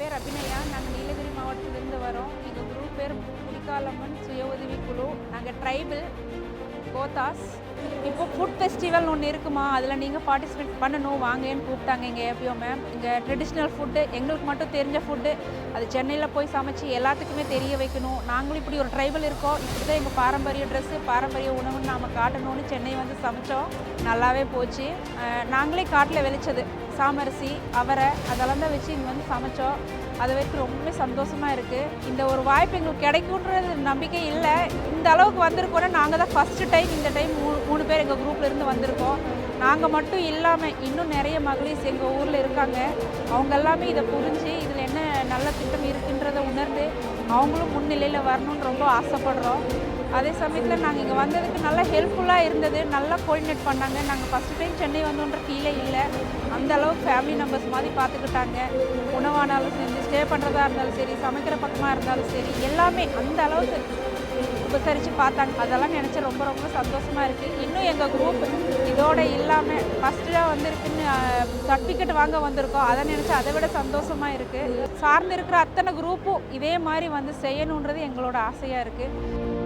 பேர் அபிநயா. நாங்கள் நீலகிரி மாவட்டத்திலிருந்து வரோம். எங்கள் குரூப் பேர் புலிகாலம்மன் சுய உதவி குழு. நாங்கள் ட்ரைபிள் கோத்தாஸ். இப்போ ஃபுட் ஃபெஸ்டிவல் ஒன்று இருக்குமா? அதில் நீங்கள் பார்ட்டிசிபேட் பண்ணணும். வாங்கன்னு கூப்பிட்டாங்க எங்கள் ஏபிஓ மேம் இங்கே ட்ரெடிஷ்னல் ஃபுட்டு எங்களுக்கு மட்டும் தெரிஞ்ச ஃபுட்டு அது சென்னையில் போய் சமைச்சு எல்லாத்துக்குமே தெரிய வைக்கணும். நாங்களும் இப்படி ஒரு ட்ரைபல் இருக்கோம். இப்படி தான் எங்கள் பாரம்பரிய ட்ரெஸ்ஸு பாரம்பரிய உணவுன்னு நாம் காட்டணும்னு சென்னை வந்து சமைச்சோம். நல்லாவே போச்சு. நாங்களே காட்டில் விளைச்சது. சாமரிசி அவரை அதெல்லாம் தான் வச்சு இங்கே வந்து சமைச்சோம். அதை வச்சு ரொம்பவே சந்தோஷமாக இருக்குது இந்த ஒரு வாய்ப்பு எங்களுக்கு கிடைக்குன்றது நம்பிக்கை இல்லை. இந்த அளவுக்கு வந்திருக்கோன்னா நாங்கள் தான் ஃபஸ்ட்டு டைம் இந்த டைம் மூணு மூணு பேர் எங்கள் குரூப்லேருந்து வந்திருக்கோம். நாங்கள் மட்டும் இல்லாமல் இன்னும் நிறைய மகளிர் எங்கள் ஊரில் இருக்காங்க. அவங்க எல்லாமே இதை புரிஞ்சு இதில் என்ன நல்ல திட்டம் இருக்குன்றதை உணர்ந்து அவங்களும் முன்னிலையில் வரணும்னு ரொம்ப ஆசைப்படுறோம். அதே சமயத்தில் நாங்கள் இங்கே வந்ததுக்கு நல்லா ஹெல்ப்ஃபுல்லாக இருந்தது. நல்லா கோஆர்டினேட் பண்ணாங்க. நாங்கள் ஃபஸ்ட் டைம் சென்னை வந்தோன்ற ஃபீலே இல்லை. அந்த அளவுக்கு ஃபேமிலி மெம்பர்ஸ் மாதிரி பார்த்துக்கிட்டாங்க உணவானாலும் சரி ஸ்டே பண்ணுறதா இருந்தாலும் சரி சமைக்கிற பக்கமாக இருந்தாலும் சரி எல்லாமே அந்த அளவுக்கு உபசரித்து பார்த்தாங்க. அதெல்லாம் நினச்சி ரொம்ப ரொம்ப சந்தோஷமாக இருக்குது இன்னும் எங்கள் குரூப் இதோட இல்லாமல் ஃபஸ்ட்டாக வந்திருக்குன்னு சர்டிஃபிகேட் வாங்க வந்திருக்கோம். அதை நினச்சி அதை விட சந்தோஷமாக இருக்குது சார்ந்து இருக்கிற அத்தனை குரூப்பும் இதே மாதிரி வந்து செய்யணுன்றது எங்களோட ஆசையாக இருக்குது